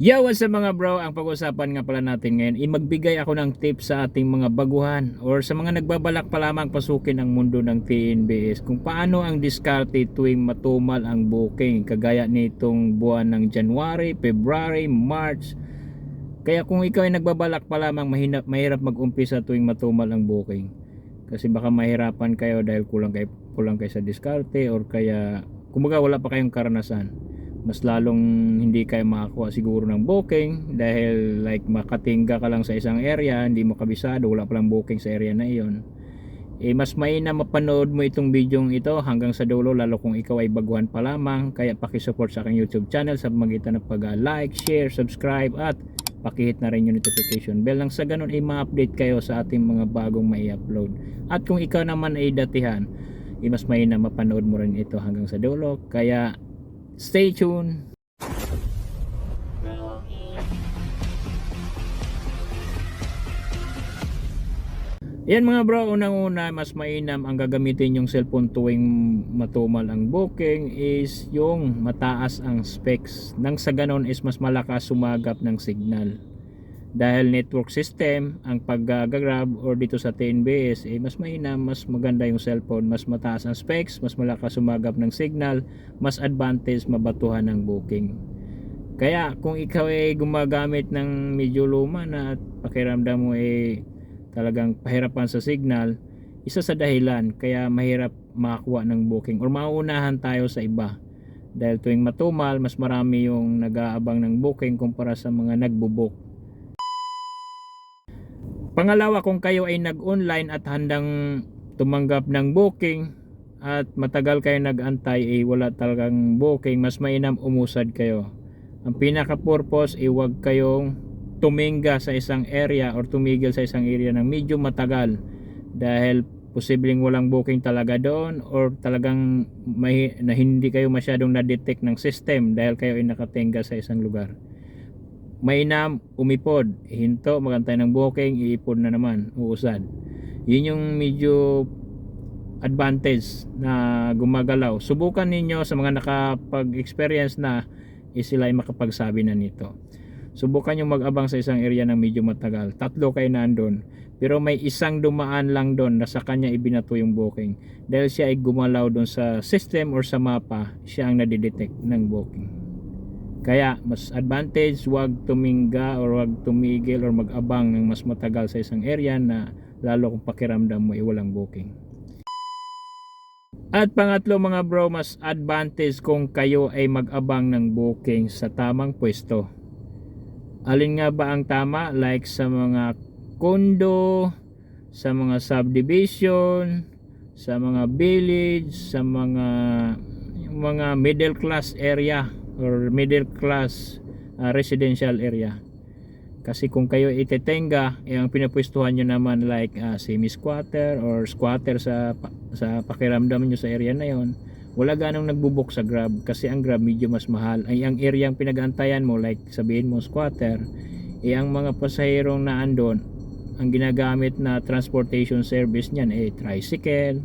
What's up mga bro? Ang pag-usapan nga pala natin ngayon, ay magbigay ako ng tips sa ating mga baguhan or sa mga nagbabalak pa lamang pasukin ang mundo ng TNBS kung paano ang diskarte tuwing matumal ang booking kagaya nitong buwan ng January, February, March. Kaya kung ikaw ay nagbabalak pa lamang mahirap, mahirap mag-umpisa tuwing matumal ang booking. Kasi baka mahirapan kayo dahil kulang kayo, kulang kayo sa diskarte or kaya kumbaga wala pa kayong karanasan mas lalong hindi kayo makakuha siguro ng booking dahil like makatingga ka lang sa isang area hindi mo kabisado wala palang booking sa area na iyon. Eh mas maina mapanood mo itong video ito hanggang sa dulo lalo kung ikaw ay baguhan pa lamang. Kaya pakisupport sa aking youtube channel sa magitan ng pag like, share, subscribe at pakihit na rin yung notification bell. Nang sa ganun ay ma-update kayo sa ating mga bagong mai upload. At kung ikaw naman ay datihan eh mas maina mapanood mo rin ito hanggang sa dulo. Kaya Stay tuned. Yan mga bro, unang-una mas mainam ang gagamitin yung cellphone tuwing matumal ang booking is yung mataas ang specs. Nang sa ganon is mas malakas sumagap ng signal. Dahil network system ang pag-grab or dito sa TNBS eh mas mainam, mas maganda yung cellphone, mas mataas ang specs, mas malakas sumagap ng signal, mas advantage mabatuhan ng booking. Kaya kung ikaw ay gumagamit ng medyo luma na at pakiramdam mo eh talagang pahirapan sa signal, isa sa dahilan kaya mahirap makakuha ng booking or mauunahan tayo sa iba. Dahil tuwing matumal, mas marami yung nag-aabang ng booking kumpara sa mga nagbo-book. Pangalawa, kung kayo ay nag-online at handang tumanggap ng booking at matagal kayo nag-antay ay wala talagang booking, mas mainam umusad kayo. Ang pinaka-purpose ay huwag kayong tuminga sa isang area or tumigil sa isang area ng medyo matagal dahil posibleng walang booking talaga doon or talagang may, na hindi kayo masyadong na-detect ng system dahil kayo ay nakatingga sa isang lugar mainam umipod. Hinto magantay ng booking iipod na naman uusad. Yun yung medyo advantage na gumagalaw. Subukan ninyo sa mga nakapag-experience na is sila ay makapagsabi na nito. Subukan nyo mag-abang sa isang area ng medyo matagal. Tatlo kayo nandun pero may isang dumaan lang doon na sa kanya ibinato yung booking. Dahil siya ay gumalaw doon sa system or sa mapa siya ang nadidetect ng booking kaya mas advantage wag tuminga or wag tumigil or mag-abang ng mas matagal sa isang area na lalo kung pakiramdam mo ay walang booking. At pangatlo mga bro, mas advantage kung kayo ay mag-abang ng booking sa tamang pwesto. Alin nga ba ang tama? Like sa mga kondo, sa mga subdivision, sa mga village, sa mga mga middle class area or middle class uh, residential area. Kasi kung kayo itetenga eh, ang pinapwestuhan nyo naman like uh, semi squatter or squatter sa sa pakiramdam nyo sa area na yon wala ganong nagbubok sa grab. Kasi ang grab medyo mas mahal. Ay ang area ang pinag-antayan mo like sabihin mo squatter eh ang mga pasahirong na andon ang ginagamit na transportation service niyan eh tricycle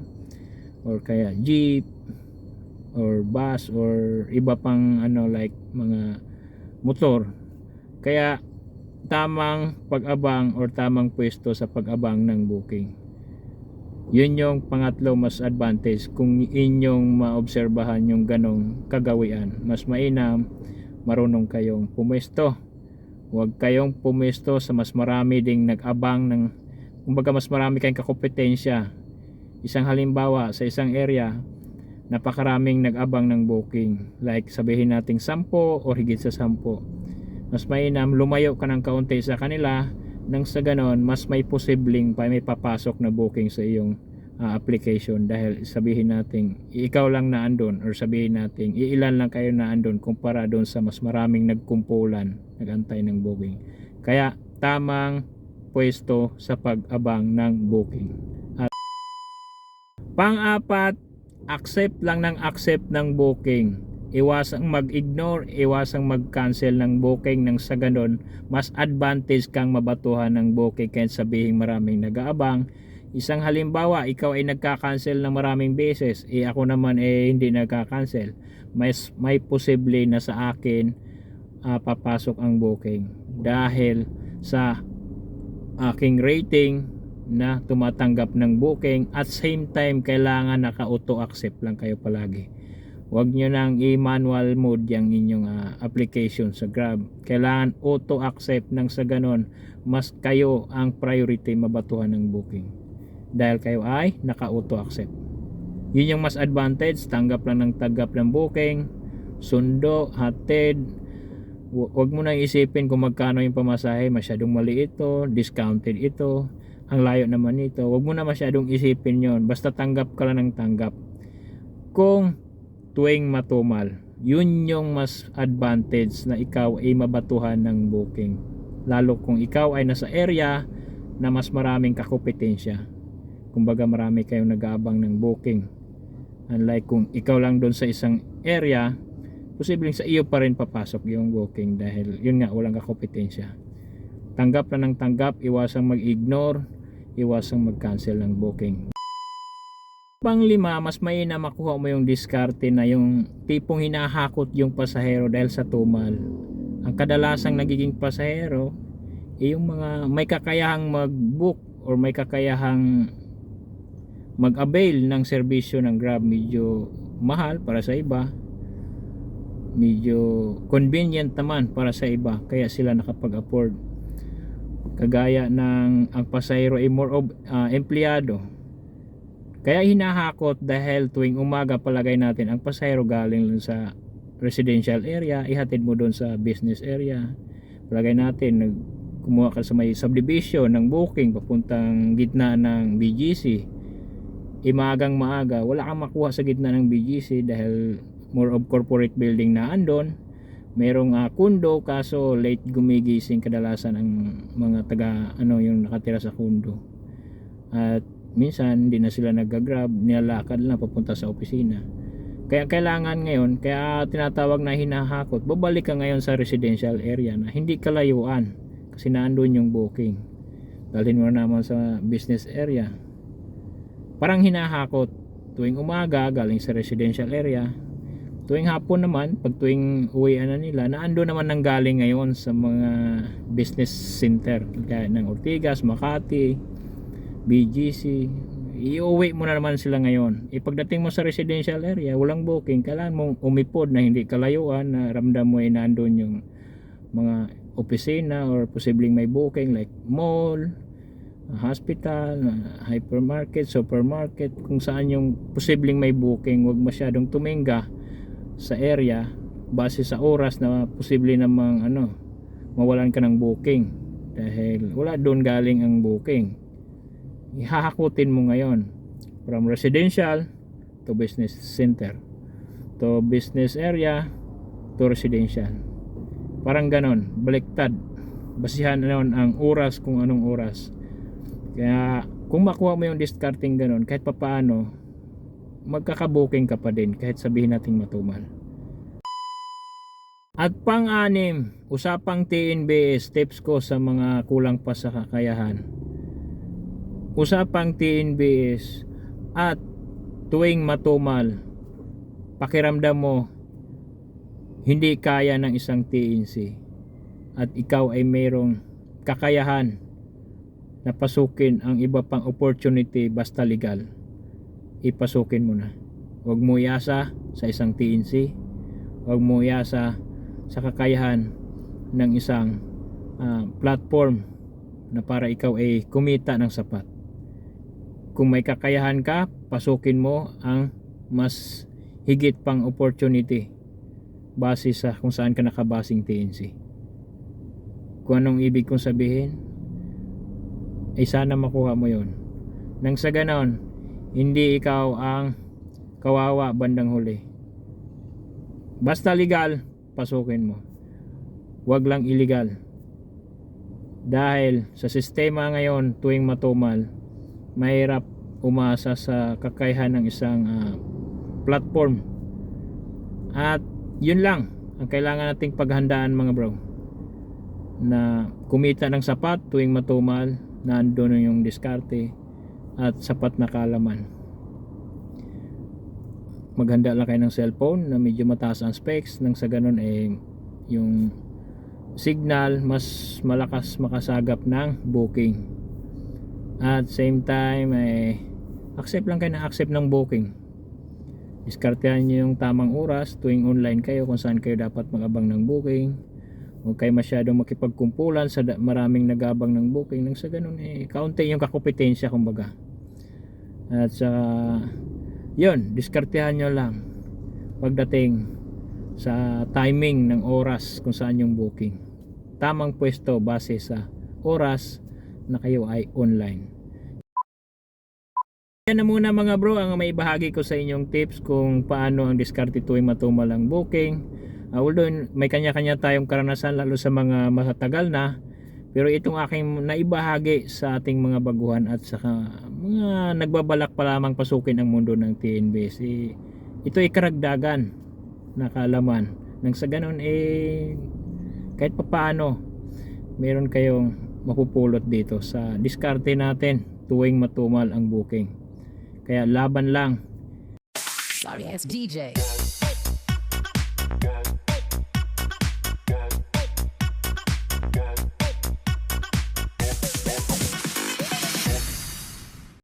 or kaya jeep or bus or iba pang ano like mga motor. Kaya tamang pag-abang or tamang pwesto sa pag-abang ng booking. Yun yung pangatlo mas advantage kung inyong maobserbahan yung ganong kagawian. Mas mainam marunong kayong pumesto huwag kayong pumesto sa mas marami ding nag-abang ng kumbaga mas marami kayong kakompetensya. Isang halimbawa sa isang area napakaraming nag-abang ng booking. Like sabihin nating 10 o higit sa 10 mas mainam lumayo ka ng kaunti sa kanila nang sa ganon mas may posibleng pa may papasok na booking sa iyong uh, application. Dahil sabihin nating ikaw lang na andon or sabihin nating iilan lang kayo na andon kumpara doon sa mas maraming nagkumpulan nagantay ng booking. Kaya tamang pwesto sa pag-abang ng booking. At pang-apat accept lang ng accept ng booking. Iwasang mag-ignore iwasang mag-cancel ng booking nang sa ganon mas advantage kang mabatuhan ng booking kaya sabihin maraming nag-aabang. Isang halimbawa ikaw ay nagka-cancel ng maraming beses eh ako naman eh hindi nagka-cancel. May, may posible na sa akin ah, papasok ang booking. Dahil sa aking rating na tumatanggap ng booking at same time kailangan naka-auto accept lang kayo palagi Huwag nyo nang i-manual mode yung inyong ah, application sa Grab. Kailangan auto accept nang sa ganon, mas kayo ang priority mabatuhan ng booking. Dahil kayo ay naka-auto accept. Yun yung mas advantage, tanggap lang ng tanggap ng booking, sundo, hatid, Huwag mo nang isipin kung magkano yung pamasahe, masyadong mali ito, discounted ito, ang layo naman ito. Huwag mo na masyadong isipin yon Basta tanggap ka lang ng tanggap. Kung tuwing matumal, yun yung mas advantage na ikaw ay mabatuhan ng booking. Lalo kung ikaw ay nasa area na mas maraming kakompetensya. Kumbaga marami kayong nag-aabang ng booking. Unlike kung ikaw lang doon sa isang area, posibleng sa iyo pa rin papasok yung booking dahil yun nga walang kakompetensya tanggap na ng tanggap iwasang mag-ignore iwasang mag-cancel ng booking. Pang lima mas mainam makuha mo yung diskarte na yung tipong hinahakot yung pasahero dahil sa tumal. Ang kadalasang nagiging pasahero eh, yung mga may kakayahang mag-book or may kakayahang mag-avail ng serbisyo ng Grab medyo mahal para sa iba. Medyo convenient naman para sa iba kaya sila nakapag-afford kagaya ng ang pasahero ay more of ah, empleyado. Kaya hinahakot dahil tuwing umaga palagay natin ang pasahero galing lang sa residential area ihatid mo doon sa business area. Palagay natin kumuha ka sa may subdivision ng booking papuntang gitna ng BGC imagang maaga wala kang makuha sa gitna ng BGC dahil more of corporate building na andon merong ah, kundo kaso late gumigising kadalasan ang mga taga ano yung nakatira sa kundo. At minsan hindi na sila nagagrab nilalakad lang papunta sa opisina. Kaya kailangan ngayon kaya tinatawag na hinahakot babalik ka ngayon sa residential area na hindi kalayuan kasi naandun yung booking. Dalhin mo naman sa business area. Parang hinahakot. Tuwing umaga galing sa residential area tuwing hapon naman pag tuwing uwian na nila naando naman nang galing ngayon sa mga business center kaya ng Ortigas, Makati BGC iuwi mo na naman sila ngayon. Ipagdating mo sa residential area walang booking kailangan mong umipod na hindi kalayuan na ramdam mo ay nandun yung mga opisina or posibleng may booking like mall hospital, hypermarket, supermarket, kung saan yung posibleng may booking, wag masyadong tuminga sa area base sa oras na posible namang ano, mawalan ka ng booking dahil wala doon galing ang booking. Ihahakutin mo ngayon from residential to business center to business area to residential. Parang ganon, baliktad. Basihan noon ang oras kung anong oras. Kaya kung makuha mo yung discarding ganun, kahit papaano, magkakabuking ka pa din kahit sabihin nating matumal. At pang-anim, usapang TNBS, tips ko sa mga kulang pa sa kakayahan. Usapang TNBS at tuwing matumal, pakiramdam mo hindi kaya ng isang TNC at ikaw ay mayroong kakayahan na pasukin ang iba pang opportunity basta legal ipasukin mo na. Huwag mo iasa sa isang TNC huwag mo iasa sa kakayahan ng isang ah, platform na para ikaw ay kumita ng sapat. Kung may kakayahan ka pasukin mo ang mas higit pang opportunity base sa kung saan ka nakabasing TNC kung anong ibig kong sabihin ay sana makuha mo yon. Nang sa ganon, hindi ikaw ang kawawa bandang huli. Basta legal, pasukin mo. Huwag lang illegal. Dahil sa sistema ngayon tuwing matumal, mahirap umasa sa kakayahan ng isang ah, platform. At yun lang ang kailangan nating paghandaan mga bro na kumita ng sapat tuwing matumal nandoon yung diskarte at sapat na kalaman maghanda lang kayo ng cellphone na medyo mataas ang specs. Nang sa ganun eh yung signal mas malakas makasagap ng booking. At same time eh, accept lang kayo na accept ng booking. Diskartehan nyo yung tamang oras tuwing online kayo kung saan kayo dapat magabang ng booking huwag kayo masyadong makipagkumpulan sa maraming nagabang ng booking nang sa ganun eh kaunti yung kakompetensya kumbaga. At sa yun diskartehan nyo lang pagdating sa timing ng oras kung saan yung booking. Tamang pwesto base sa oras na kayo ay online. Yan na muna mga bro ang may bahagi ko sa inyong tips kung paano ang diskarte tuwing matumal ang booking although may kanya-kanya tayong karanasan lalo sa mga matatagal na pero itong aking naibahagi sa ating mga baguhan at sa mga nagbabalak pa lamang pasukin ang mundo ng TNBS eh, ito ay karagdagan na kaalaman nang sa ganun eh kahit papaano meron kayong mapupulot dito sa diskarte natin tuwing matumal ang booking. Kaya laban lang. Sorry, it's DJ.